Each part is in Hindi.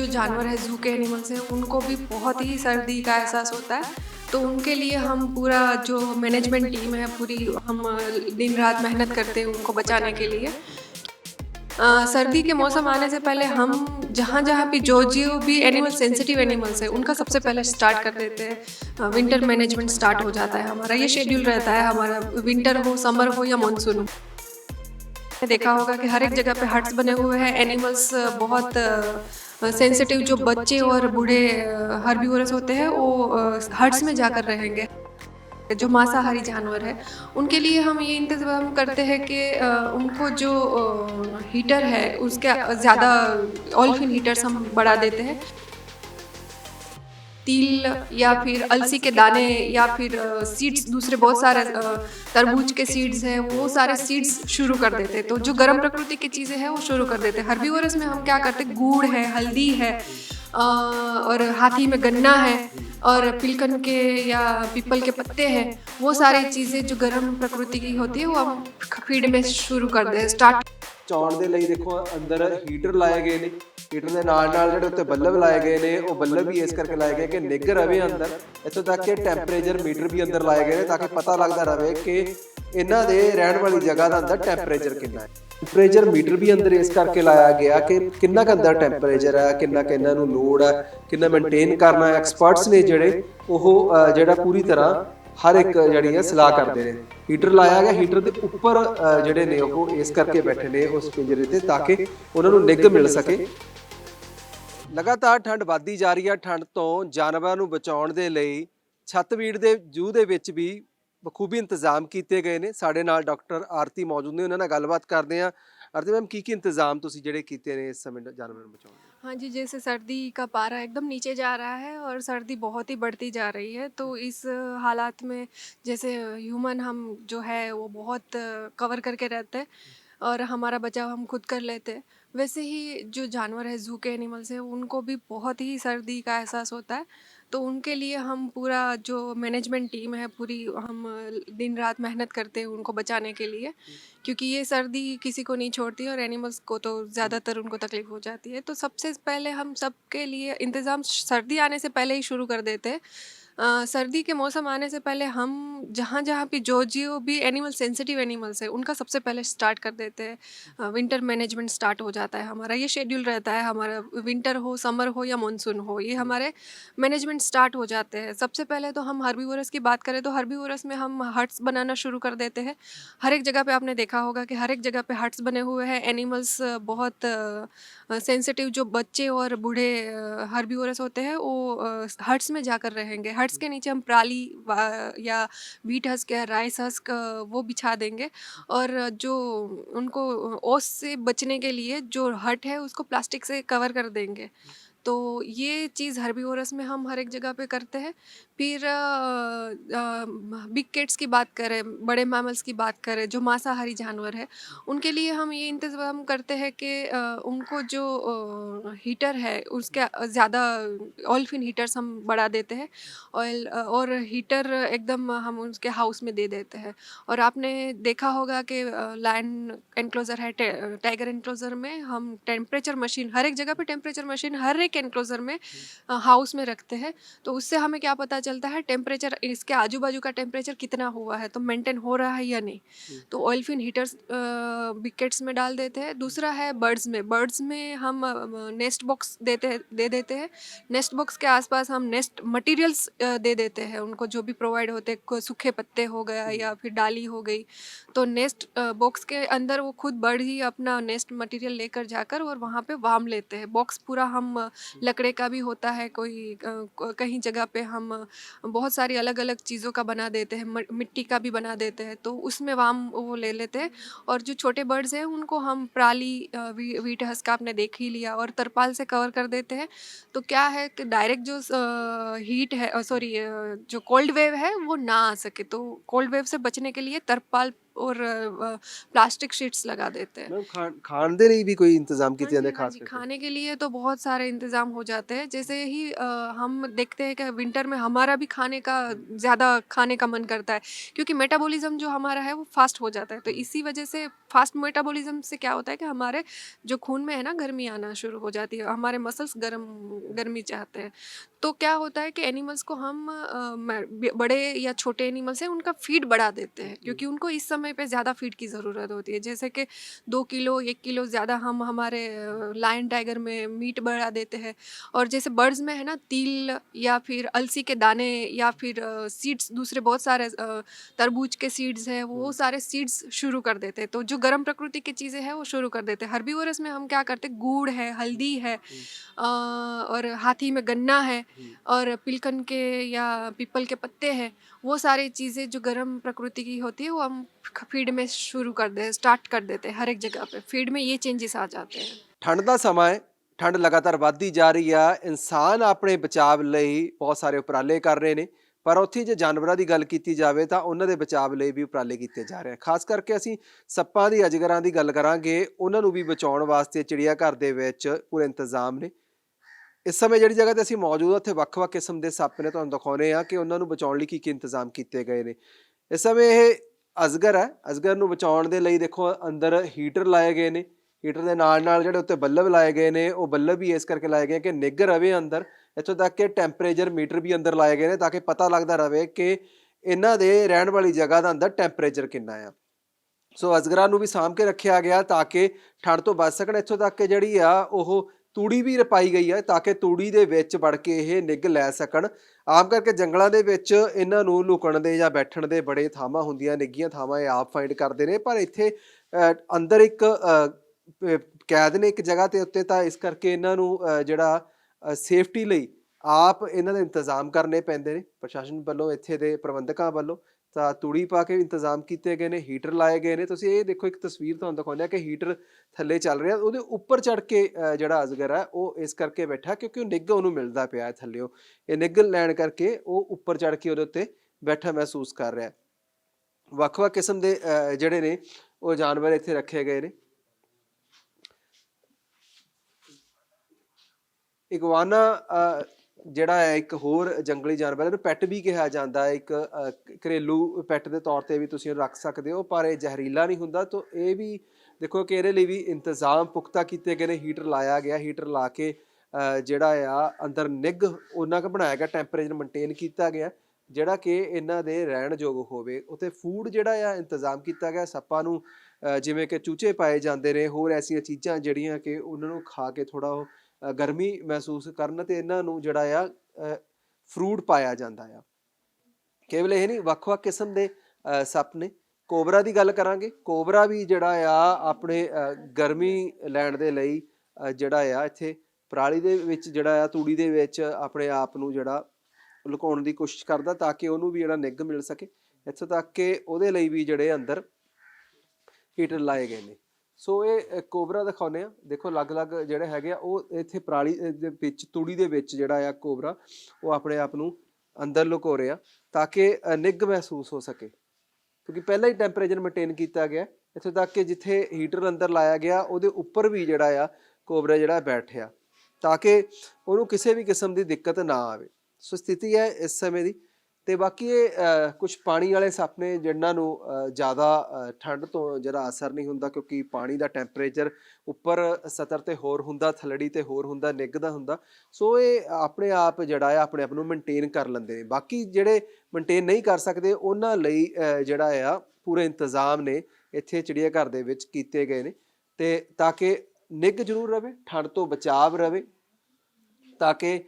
जो जानवर है ज़ू के एनिमल्स हैं उनको भी बहुत ही सर्दी का एहसास होता है। तो उनके लिए हम पूरा जो मैनेजमेंट टीम है पूरी हम दिन रात मेहनत करते हैं उनको बचाने के लिए। आ, सर्दी के मौसम आने से पहले हम जहाँ जहाँ भी जो जो भी एनिमल सेंसिटिव एनिमल्स है उनका सबसे पहले स्टार्ट कर देते हैं। विंटर मैनेजमेंट स्टार्ट हो जाता है हमारा ये शेड्यूल रहता है हमारा विंटर हो समर हो या मानसून हो। देखा होगा कि हर एक जगह पे हट्स बने हुए हैं एनिमल्स बहुत सेंसिटिव जो बच्चे और बूढ़े हर्बीवरस होते हैं वो हट्स में जाकर रहेंगे। जो मांसाहारी जानवर है उनके लिए हम ये इंतज़ाम करते हैं कि उनको जो हीटर है उसके ज़्यादा ऑलफिन हीटर्स हम बढ़ा देते हैं। तिल या फिर अलसी के दाने या फिर सीड्स दूसरे बहुत सारे तरबूज के सीड्स हैं वो सारे सीड्स शुरू कर देते हैं तो जो गर्म प्रकृति की चीज़ें हैं वो शुरू कर देते हैं हर्बीवरस में हम क्या करते हैं गुड़ है हल्दी है और हाथी में गन्ना है और पिलकन के या पीपल के पत्ते हैं वो सारी चीज़ें जो गर्म प्रकृति की होती है वो हम फीड में शुरू कर दे स्टार्ट ਚੌਣ ਦੇ ਲਈ ਦੇਖੋ ਅੰਦਰ ਹੀਟਰ ਲਾਏ ਗਏ ਨੇ ਹੀਟਰ ਦੇ ਨਾਲ ਨਾਲ ਜਿਹੜੇ ਉੱਤੇ ਬੱਲਬ ਲਾਏ ਗਏ ਨੇ, ਉਹ ਬੱਲਬ ਵੀ ਇਸ ਕਰਕੇ ਲਾਏ ਗਏ ਕਿ ਨਿੱਘ ਰਵੇ ਅੰਦਰ। ਇੱਥੋਂ ਤੱਕ ਕਿ ਟੈਂਪਰੇਚਰ ਮੀਟਰ ਵੀ ਅੰਦਰ ਲਾਏ ਗਏ ਨੇ ਤਾਂ ਕਿ ਪਤਾ ਲੱਗਦਾ ਰਵੇ ਕਿ ਇਹਨਾਂ ਦੇ ਰਹਿਣ ਵਾਲੀ ਜਗ੍ਹਾ ਦਾ ਅੰਦਰ ਟੈਂਪਰੇਚਰ ਕਿੰਨਾ ਹੈ। ਟੈਂਪਰੇਚਰ ਮੀਟਰ ਵੀ ਅੰਦਰ ਇਸ ਕਰਕੇ ਲਾਇਆ ਗਿਆ ਕਿ ਕਿੰਨਾ ਕੁ ਅੰਦਰ ਟੈਂਪਰੇਚਰ ਹੈ, ਕਿੰਨਾ ਕੁ ਇਹਨਾਂ ਨੂੰ ਲੋਡ ਹੈ, ਕਿੰਨਾ ਮੇਨਟੇਨ ਕਰਨਾ ਐਕਸਪਰਟਸ ਨੇ ਜਿਹੜੇ ਉਹ ਜਿਹੜਾ ਪੂਰੀ ਤਰ੍ਹਾਂ ਹਰ ਇੱਕ ਜਿਹੜੀ ਹੈ ਸਲਾਹ ਕਰਦੇ ਨੇ। ਹੀਟਰ ਲਾਇਆ ਗਿਆ ਹੀਟਰ ਦੇ ਉੱਪਰ ਜਿਹੜੇ ਨੇ ਉਹ ਇਸ ਕਰਕੇ ਬੈਠੇ ਨੇ ਉਸ ਪਿੰਜਰੇ ਤੇ ਤਾਂ ਕਿ ਉਹਨਾਂ ਨੂੰ ਨਿੱਘ ਮਿਲ ਸਕੇ। ਲਗਾਤਾਰ ਠੰਡ ਵੱਧਦੀ ਜਾ ਰਹੀ ਹੈ ਠੰਡ ਤੋਂ ਜਾਨਵਰਾਂ ਨੂੰ ਬਚਾਉਣ ਦੇ ਲਈ ਛੱਤਬੀੜ ਦੇ ਜੂ ਦੇ ਵਿੱਚ ਵੀ ਬਖੂਬੀ ਇੰਤਜ਼ਾਮ ਕੀਤੇ ਗਏ ਨੇ ਸਾਡੇ ਨਾਲ ਡਾਕਟਰ ਆਰਤੀ ਮੌਜੂਦ ਨੇ ਉਹਨਾਂ ਨਾਲ ਗੱਲਬਾਤ ਕਰਦੇ ਹਾਂ ਆਰਤੀ ਮੈਮ ਕੀ ਕੀ ਇੰਤਜ਼ਾਮ ਤੁਸੀਂ ਜਿਹੜੇ ਕੀਤੇ ਨੇ ਇਸ ਸਮੇਂ ਜਾਨਵਰਾਂ ਨੂੰ ਬਚਾਉਣ ਲਈ हाँ जी जैसे सर्दी का पारा एकदम नीचे जा रहा है और सर्दी बहुत ही बढ़ती जा रही है तो इस हालात में जैसे ह्यूमन हम जो है वो बहुत कवर करके रहते हैं और हमारा बचाव हम खुद कर लेते हैं वैसे ही जो जानवर है ज़ू के एनिमल्स हैं, उनको भी बहुत ही सर्दी का एहसास होता है। तो उनके लिए हम पूरा जो मैनेजमेंट टीम है, पूरी हम दिन रात मेहनत करते हैं उनको बचाने के लिए, क्योंकि ये सर्दी किसी को नहीं छोड़ती और एनिमल्स को तो ज़्यादातर उनको तकलीफ़ हो जाती है। तो सबसे पहले हम सबके लिए इंतज़ाम, सर्दी आने से पहले ही शुरू कर देते हैं। अ, सर्दी के मौसम आने से पहले हम जहाँ जहाँ भी जो जो भी एनिमल सेंसिटिव एनिमल्स है उनका सबसे पहले स्टार्ट कर देते हैं। विंटर मैनेजमेंट स्टार्ट हो जाता है हमारा ये शेड्यूल रहता है हमारा विंटर हो समर हो या मानसून हो ये हमारे मैनेजमेंट स्टार्ट हो जाते हैं। सबसे पहले तो हम हर्बीवरस की बात करें तो हर्बीवरस में हम हट्स बनाना शुरू कर देते हैं। हर एक जगह पे आपने देखा होगा कि हर एक जगह पे हट्स बने हुए हैं। एनिमल्स बहुत सेंसिटिव जो बच्चे और बूढ़े हर्बीवरस होते हैं वो हट्स में जाकर रहेंगे। हट्स के नीचे हम पराली या वीट हस्क या राइस हस्क वो बिछा देंगे। और जो उनको ओस से बचने के लिए जो हट है, उसको प्लास्टिक से कवर कर देंगे। तो ये चीज़ हर्बीवोरस में हम हर एक जगह पे करते हैं। फिर बिग केट्स की बात करें, बड़े मैमल्स की बात करें, जो मांसाहारी जानवर है, उनके लिए हम ये इंतज़ाम करते हैं कि उनको जो हीटर है, उसके ज़्यादा ऑलफिन हीटर्स हम बढ़ा देते हैं, ऑयल और हीटर एकदम हम उसके हाउस में दे देते हैं। और आपने देखा होगा कि लायन एनक्लोज़र है टाइगर एनक्लोज़र में हम टेम्परेचर मशीन, हर एक जगह पे टेम्परेचर मशीन हर एक एनक्लोज़र में हाउस में रखते हैं तो उससे हमें क्या पता चलता है टेम्परेचर इसके आजू बाजू का टेम्परेचर कितना हुआ है तो मेंटेन हो रहा है या नहीं? तो ऑयलफिन हीटर्स विकेट्स में डाल देते हैं। दूसरा है बर्ड्स में। बर्ड्स में हम नेस्ट बॉक्स देते हैं दे देते हैं। नेस्ट बॉक्स के आसपास हम नेस्ट मटेरियल्स दे देते हैं। उनको जो भी प्रोवाइड होते हैं सूखे पत्ते हो गया या फिर डाली हो गई तो नेस्ट बॉक्स के अंदर वो खुद बर्ड ही अपना नेस्ट मटेरियल लेकर जाकर और वहाँ पे वाम लेते हैं। बॉक्स पूरा हम लकड़े का भी होता है कोई कहीं जगह पे हम बहुत सारी अलग अलग चीज़ों का बना देते हैं मिट्टी का भी बना देते हैं तो उसमें वाम वो ले लेते हैं। और जो छोटे बर्ड्स हैं उनको हम प्राली वीट हंस का आपने देख ही लिया और तरपाल से कवर कर देते हैं। तो क्या है कि डायरेक्ट जो हीट है सॉरी जो कोल्ड वेव है वो ना आ सके तो कोल्ड वेव से बचने के लिए तरपाल और प्लास्टिक शीट्स लगा देते हैं। खान, खान दे नहीं भी कोई इंतज़ाम की हाँ थी हाँ खास खाने के लिए तो बहुत सारे इंतज़ाम हो जाते हैं। जैसे ही आ, हम देखते हैं कि विंटर में हमारा भी खाने का, ज़्यादा खाने का मन करता है। क्योंकि मेटाबॉलिज्म जो हमारा है, वो फास्ट हो जाता है। तो इसी वजह से फास्ट मेटाबॉलिज्म से क्या होता है कि हमारे जो खून में है ना, गर्मी आना शुरू हो जाती है। हमारे मसल्स गर्म, गर्मी चाहते हैं। तो क्या होता है कि एनिमल्स को हम बड़े या छोटे एनिमल्स हैं, उनका फ़ीड बढ़ा देते हैं। क्योंकि उनको इस समय पे ज़्यादा फ़ीड की ज़रूरत होती है। जैसे कि दो किलो, एक किलो ज़्यादा हम हमारे लायन टाइगर में मीट बढ़ा देते हैं। और जैसे बर्ड्स में है ना, तिल या फिर अलसी के दाने दाने या फिर सीड्स दूसरे बहुत सारे तरबूज के सीड्स हैं वो हम्म। सारे सीड्स शुरू कर देते तो जो गर्म प्रकृति की चीज़ें हैं वो शुरू कर देते हर भी वर्ष में हम क्या करते गुड़ है हल्दी है हम्म। और हाथी में गन्ना है हम्म। और पिलकन के या पीपल के पत्ते हैं वो सारी चीज़ें जो गर्म प्रकृति की होती है वो हम फ़ीड में शुरू कर दे स्टार्ट कर देते हैं हर एक जगह पे। फ़ीड में ये चेंजेस आ जाते हैं। ठंड का समय ਠੰਡ ਲਗਾਤਾਰ ਵੱਧਦੀ ਜਾ ਰਹੀ ਆ। ਇਨਸਾਨ ਆਪਣੇ ਬਚਾਵ ਲਈ ਬਹੁਤ ਸਾਰੇ ਉਪਰਾਲੇ ਕਰ ਰਹੇ ਨੇ। ਪਰ ਉੱਥੇ ਜੇ ਜਾਨਵਰਾਂ ਦੀ ਗੱਲ ਕੀਤੀ ਜਾਵੇ ਤਾਂ ਉਹਨਾਂ ਦੇ ਬਚਾਵ ਲਈ ਵੀ ਉਪਰਾਲੇ ਕੀਤੇ ਜਾ ਰਹੇ ਹਨ ਖਾਸ ਕਰਕੇ ਅਸੀਂ ਸੱਪਾਂ ਦੀ, ਅਜਗਰਾਂ ਦੀ ਗੱਲ ਕਰਾਂਗੇ, ਉਹਨਾਂ ਨੂੰ ਵੀ ਬਚਾਉਣ ਵਾਸਤੇ ਚਿੜੀਆ ਘਰ ਦੇ ਵਿੱਚ ਪੂਰੇ ਇੰਤਜ਼ਾਮ ਨੇ। ਇਸ ਸਮੇਂ ਜਿਹੜੀ ਜਗ੍ਹਾ ਤੇ ਅਸੀਂ ਮੌਜੂਦ ਹਾਂ ਉੱਥੇ ਵੱਖ-ਵੱਖ ਕਿਸਮ ਦੇ ਸੱਪ ਨੇ ਤੁਹਾਨੂੰ ਦਿਖਾਉਣੇ ਆ ਕਿ ਉਹਨਾਂ ਨੂੰ ਬਚਾਉਣ ਲਈ ਕੀ ਕੀ ਇੰਤਜ਼ਾਮ ਕੀਤੇ ਗਏ ਨੇ। ਇਸ ਸਮੇਂ ਇਹ ਅਜਗਰ ਹੈ। ਅਜਗਰ ਨੂੰ ਬਚਾਉਣ ਦੇ ਲਈ ਦੇਖੋ, ਅੰਦਰ ਹੀਟਰ ਲਾਏ ਗਏ ਨੇ। ਹੀਟਰ ਦੇ ਨਾਲ ਨਾਲ ਜਿਹੜੇ ਉੱਤੇ ਬੱਲਬ ਲਾਏ ਗਏ ਨੇ, ਉਹ ਬੱਲਬ ਵੀ ਇਸ ਕਰਕੇ ਲਾਏ ਗਏ ਕਿ ਨਿੱਘ ਰਵੇ ਅੰਦਰ, ਇੱਥੋਂ ਤੱਕ ਕਿ ਟੈਂਪਰੇਚਰ ਮੀਟਰ ਵੀ ਅੰਦਰ ਲਾਏ ਗਏ ਨੇ ਤਾਂ ਕਿ ਪਤਾ ਲੱਗਦਾ ਰਵੇ ਕਿ ਇਹਨਾਂ ਦੇ ਰਹਿਣ ਵਾਲੀ ਜਗ੍ਹਾ ਦਾ ਅੰਦਰ ਟੈਂਪਰੇਚਰ ਕਿੰਨਾ ਆ। ਸੋ ਅਜਗਰਾਂ ਨੂੰ ਵੀ ਸਾਂਭ ਕੇ ਰੱਖਿਆ ਗਿਆ ਤਾਂ ਕਿ ਠੰਡ ਤੋਂ ਬਚ ਸਕਣ, ਇੱਥੋਂ ਤੱਕ ਕਿ ਜਿਹੜੀ ਆ ਉਹ ਤੂੜੀ ਵੀ ਰਪਾਈ ਗਈ ਹੈ ਤਾਂ ਕਿ ਤੂੜੀ ਦੇ ਵਿੱਚ ਵੜ ਕੇ ਇਹ ਨਿੱਘ ਲੈ ਸਕਣ। ਆਮ ਕਰਕੇ ਜੰਗਲਾਂ ਦੇ ਵਿੱਚ ਇਹਨਾਂ ਨੂੰ ਲੁਕਣ ਦੇ ਜਾਂ ਬੈਠਣ ਦੇ ਬੜੇ ਥਾਵਾਂ ਹੁੰਦੀਆਂ, ਨਿੱਘੀਆਂ ਥਾਵਾਂ ਇਹ ਆਪ ਫਾਈਂਡ ਕਰਦੇ ਨੇ, ਪਰ ਇੱਥੇ ਅੰਦਰ ਇੱਕ ਕੈਦ ਨੇ ਇੱਕ ਜਗ੍ਹਾ ਤੇ ਉੱਤੇ ਤਾਂ ਇਸ ਕਰਕੇ ਇਹਨਾਂ ਨੂੰ ਜਿਹੜਾ ਸੇਫਟੀ ਲਈ ਆਪ ਇਹਨਾਂ ਦੇ ਇੰਤਜ਼ਾਮ ਕਰਨੇ ਪੈਂਦੇ ਨੇ, ਪ੍ਰਸ਼ਾਸਨ ਵੱਲੋਂ ਇੱਥੇ ਦੇ ਪ੍ਰਬੰਧਕਾਂ ਵੱਲੋਂ। ਤਾਂ ਤੂੜੀ ਪਾ ਕੇ ਇੰਤਜ਼ਾਮ ਕੀਤੇ ਗਏ ਨੇ, ਹੀਟਰ ਲਾਏ ਗਏ ਨੇ। ਤੁਸੀਂ ਇਹ ਦੇਖੋ, ਇੱਕ ਤਸਵੀਰ ਤੁਹਾਨੂੰ ਦਿਖਾਉਂਦੇ ਆ ਕਿ ਹੀਟਰ ਥੱਲੇ ਚੱਲ ਰਿਹਾ। ਉਹਦੇ ਉੱਪਰ ਚੜ ਕੇ ਜਿਹੜਾ ਅਜਗਰ ਹੈ, ਉਹ ਇਸ ਕਰਕੇ ਬੈਠਾ ਕਿਉਂਕਿ ਉਹ ਨਿੱਘ ਉਹਨੂੰ ਮਿਲਦਾ ਪਿਆ ਹੈ ਥੱਲਿਓ ਇਹ ਨਿੱਘ ਲੈਣ ਕਰਕੇ ਉਹ ਉੱਪਰ ਚੜ ਕੇ ਉਹਦੇ ਉੱਤੇ ਬੈਠਾ ਮਹਿਸੂਸ ਕਰ ਰਿਹਾ ਵੱਖ-ਵੱਖ ਕਿਸਮ ਦੇ ਜਿਹੜੇ ਨੇ, ਉਹ ਜਾਨਵਰ ਇੱਥੇ ਰੱਖੇ ਗਏ ਨੇ। ਇਗਵਾਨਾ ਜਿਹੜਾ ਹੈ, ਇੱਕ ਹੋਰ ਜੰਗਲੀ ਜਾਨਵਰ, ਇਹਨੂੰ ਪੈਟ ਵੀ ਕਿਹਾ ਜਾਂਦਾ ਹੈ। ਇੱਕ ਘਰੇਲੂ ਪੈਟ ਦੇ ਤੌਰ ਤੇ ਵੀ ਤੁਸੀਂ ਇਹਨੂੰ ਰੱਖ ਸਕਦੇ ਹੋ, ਪਰ ਇਹ ਜ਼ਹਿਰੀਲਾ ਨਹੀਂ ਹੁੰਦਾ। ਤਾਂ ਇਹ ਵੀ ਦੇਖੋ ਕਿ ਇਹਦੇ ਲਈ ਵੀ ਇੰਤਜ਼ਾਮ ਪੁਖਤਾ ਕੀਤੇ ਗਏ ਨੇ। ਹੀਟਰ ਲਾਇਆ ਗਿਆ ਹੀਟਰ ਲਾ ਕੇ ਜਿਹੜਾ ਆ, ਅੰਦਰ ਨਿੱਘ ਉਹਨਾਂ ਕੁ ਬਣਾਇਆ ਗਿਆ ਟੈਂਪਰੇਚਰ ਮੇਨਟੇਨ ਕੀਤਾ ਗਿਆ, ਜਿਹੜਾ ਕਿ ਇਹਨਾਂ ਦੇ ਰਹਿਣ ਯੋਗ ਹੋਵੇ। ਉਤੇ ਫੂਡ ਜਿਹੜਾ ਆ, ਇੰਤਜ਼ਾਮ ਕੀਤਾ ਗਿਆ। ਸੱਪਾਂ ਨੂੰ ਜਿਵੇਂ ਕਿ ਚੂਚੇ ਪਾਏ ਜਾਂਦੇ ਨੇ, ਹੋਰ ਐਸੀਆਂ ਚੀਜ਼ਾਂ ਜਿਹੜੀਆਂ ਕਿ ਉਹਨਾਂ ਨੂੰ ਖਾ ਕੇ ਥੋੜਾ ਉਹ ਗਰਮੀ ਮਹਿਸੂਸ ਕਰਨ ਤੇ ਇਹਨਾਂ ਨੂੰ ਜਿਹੜਾ ਆ ਫਰੂਟ ਪਾਇਆ ਜਾਂਦਾ ਆ। ਕੇਵਲ ਇਹ ਨਹੀਂ, ਵੱਖ-ਵੱਖ ਕਿਸਮ ਦੇ ਸੱਪ ਨੇ। ਕੋਬਰਾ ਦੀ ਗੱਲ ਕਰਾਂਗੇ। ਕੋਬਰਾ ਵੀ ਜਿਹੜਾ ਆ, ਆਪਣੇ ਗਰਮੀ ਲੈਣ ਦੇ ਲਈ ਜਿਹੜਾ ਆ, ਇੱਥੇ ਪਰਾਲੀ ਦੇ ਵਿੱਚ ਜਿਹੜਾ ਆ, ਤੂੜੀ ਦੇ ਵਿੱਚ ਆਪਣੇ ਆਪ ਨੂੰ ਜਿਹੜਾ ਲੁਕਾਉਣ ਦੀ ਕੋਸ਼ਿਸ਼ ਕਰਦਾ ਤਾਂ ਕਿ ਉਹਨੂੰ ਵੀ ਜਿਹੜਾ ਨਿੱਘ ਮਿਲ ਸਕੇ। ਇੱਥੋਂ ਤੱਕ ਕਿ ਉਹਦੇ ਲਈ ਵੀ ਜਿਹੜੇ ਅੰਦਰ ਹੀਟਰ ਲਾਏ ਗਏ ਨੇ। ਸੋ ਇਹ ਕੋਬਰਾ ਦਿਖਾਉਂਦੇ ਆ। ਦੇਖੋ, ਅਲੱਗ-ਅਲੱਗ ਜਿਹੜੇ ਹੈਗੇ ਆ, ਉਹ ਇੱਥੇ ਪਰਾਲੀ ਦੇ ਵਿੱਚ, ਤੂੜੀ ਦੇ ਵਿੱਚ ਜਿਹੜਾ ਆ ਕੋਬਰਾ, ਉਹ ਆਪਣੇ ਆਪ ਨੂੰ ਅੰਦਰ ਲੁਕੋ ਰਿਹਾ ਤਾਂ ਕਿ ਨਿੱਘ ਮਹਿਸੂਸ ਹੋ ਸਕੇ। ਕਿਉਂਕਿ ਪਹਿਲਾਂ ਹੀ ਟੈਂਪਰੇਚਰ ਮੇਨਟੇਨ ਕੀਤਾ ਗਿਆ। ਇੱਥੋਂ ਤੱਕ ਕਿ ਜਿੱਥੇ ਹੀਟਰ ਅੰਦਰ ਲਾਇਆ ਗਿਆ, ਉਹਦੇ ਉੱਪਰ ਵੀ ਜਿਹੜਾ ਆ, ਕੋਬਰਾ ਜਿਹੜਾ ਬੈਠਿਆ। ਤਾਂ ਕਿ ਉਹਨੂੰ ਕਿਸੇ ਵੀ ਕਿਸਮ ਦੀ ਦਿੱਕਤ ਨਾ ਆਵੇ। ਸੋ, ਸਥਿਤੀ ਹੈ ਇਸ ਸਮੇਂ ਦੀ। ਤੇ ਬਾਕੀ ਇਹ ਕੁਝ ਪਾਣੀ ਵਾਲੇ ਸੱਪ ਨੇ ਜਿਨ੍ਹਾਂ ਨੂੰ ਜ਼ਿਆਦਾ ਠੰਡ ਤੋਂ ਜਿਹੜਾ ਅਸਰ ਨਹੀਂ ਹੁੰਦਾ ਕਿਉਂਕਿ ਪਾਣੀ ਦਾ ਟੈਂਪਰੇਚਰ ਉੱਪਰ ਸਤਰ ਤੇ ਹੋਰ ਹੁੰਦਾ, ਥਲੜੀ ਤੇ ਹੋਰ ਹੁੰਦਾ, ਨਿੱਘਦਾ ਹੁੰਦਾ। ਸੋ ਇਹ ਆਪਣੇ ਆਪ ਜਿਹੜਾ ਹੈ ਆਪਣੇ ਆਪ ਨੂੰ ਮੇਨਟੇਨ ਕਰ ਲੈਂਦੇ ਨੇ। ਬਾਕੀ ਜਿਹੜੇ ਮੇਨਟੇਨ ਨਹੀਂ ਕਰ ਸਕਦੇ, ਉਹਨਾਂ ਲਈ ਜਿਹੜਾ ਆ, ਪੂਰੇ ਇੰਤਜ਼ਾਮ ਨੇ ਇੱਥੇ ਚਿੜੀਆ ਘਰ ਦੇ ਵਿੱਚ ਕੀਤੇ ਗਏ ਨੇ। ਤੇ ਤਾਂ ਕਿ ਨਿੱਘ ਜ਼ਰੂਰ ਰਵੇ, ਠੰਡ ਤੋਂ ਬਚਾਵ ਰਵੇ, ਤਾਂ ਕਿ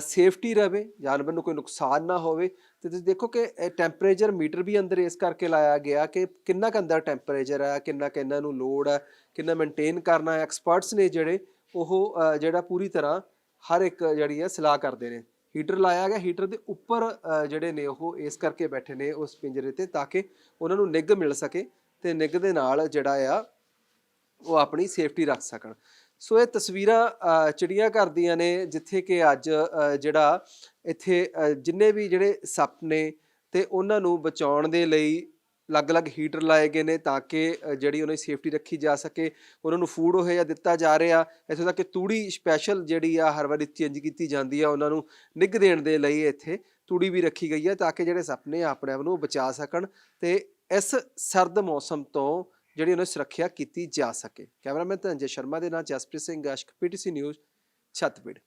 ਸੇਫਟੀ ਰਵੇ ਜਾਨਵਰ ਨੂੰ ਕੋਈ ਨੁਕਸਾਨ ਨਾ ਹੋਵੇ। ਤੇ ਤੁਸੀਂ ਦੇਖੋ ਕਿ ਟੈਂਪਰੇਚਰ ਮੀਟਰ ਵੀ ਅੰਦਰ ਇਸ ਕਰਕੇ ਲਾਇਆ ਗਿਆ ਕਿ ਕਿੰਨਾ ਕੁ ਅੰਦਰ ਟੈਂਪਰੇਚਰ ਹੈ ਕਿੰਨਾ ਕੁ ਇਹਨਾਂ ਨੂੰ ਲੋਡ ਹੈ ਕਿੰਨਾ ਮੇਨਟੇਨ ਕਰਨਾ ਐਕਸਪਰਟਸ ਨੇ ਜਿਹੜੇ ਉਹ ਜਿਹੜਾ ਪੂਰੀ ਤਰ੍ਹਾਂ ਹਰ ਇੱਕ ਜਿਹੜੀ ਹੈ ਸਲਾਹ ਕਰਦੇ ਨੇ। ਹੀਟਰ ਲਾਇਆ ਗਿਆ ਹੀਟਰ ਦੇ ਉੱਪਰ ਜਿਹੜੇ ਨੇ ਉਹ ਇਸ ਕਰਕੇ ਬੈਠੇ ਨੇ ਉਸ ਪਿੰਜਰੇ ਤੇ ਤਾਂ ਕਿ ਉਹਨਾਂ ਨੂੰ ਨਿੱਘ ਮਿਲ ਸਕੇ ਤੇ ਨਿੱਘ ਦੇ ਨਾਲ ਜਿਹੜਾ ਆ ਉਹ ਆਪਣੀ ਸੇਫਟੀ ਰੱਖ ਸਕਣ। ਸੋ ਇਹ ਤਸਵੀਰਾਂ ਚਿੜੀਆਂ ਘਰ ਦੀਆਂ ਨੇ, ਜਿੱਥੇ ਕਿ ਅੱਜ ਜਿਹੜਾ ਇੱਥੇ ਜਿੰਨੇ ਵੀ ਜਿਹੜੇ ਸੱਪ ਨੇ ਤੇ ਉਹਨਾਂ ਨੂੰ ਬਚਾਉਣ ਦੇ ਲਈ ਅਲੱਗ-ਅਲੱਗ ਹੀਟਰ ਲਾਏ ਗਏ ਨੇ ਤਾਂ ਕਿ ਜਿਹੜੀ ਉਹਨਾਂ ਦੀ ਸੇਫਟੀ ਰੱਖੀ ਜਾ ਸਕੇ। ਉਹਨਾਂ ਨੂੰ ਫੂਡ ਉਹ ਜਿਹਾ ਦਿੱਤਾ ਜਾ ਰਿਹਾ। ਇੱਥੋਂ ਤੱਕ ਕਿ ਤੂੜੀ ਸਪੈਸ਼ਲ ਜਿਹੜੀ ਆ, ਹਰ ਵਾਰੀ ਚੇਂਜ ਕੀਤੀ ਜਾਂਦੀ ਆ, ਉਹਨਾਂ ਨੂੰ ਨਿੱਘ ਦੇਣ ਦੇ ਲਈ ਇੱਥੇ ਤੂੜੀ ਵੀ ਰੱਖੀ ਗਈ ਹੈ ਤਾਂ ਕਿ ਜਿਹੜੇ ਸੱਪ ਨੇ ਆਪਣੇ ਆਪ ਨੂੰ ਬਚਾ ਸਕਣ। ਤੇ ਇਸ ਸਰਦ ਮੌਸਮ ਤੋਂ ਜਿਹੜੀ ਉਹਨਾਂ ਸੁਰੱਖਿਆ ਕੀਤੀ ਜਾ ਸਕੇ। ਕੈਮਰਾਮੈਨ ਧਨਜੇ ਸ਼ਰਮਾ ਦੇ ਨਾਲ ਜਸਪ੍ਰੀਤ ਸਿੰਘ ਗਸ਼ਕ ਪੀਟੀਸੀ ਨਿਊਜ਼ ਛੱਤਬੀੜ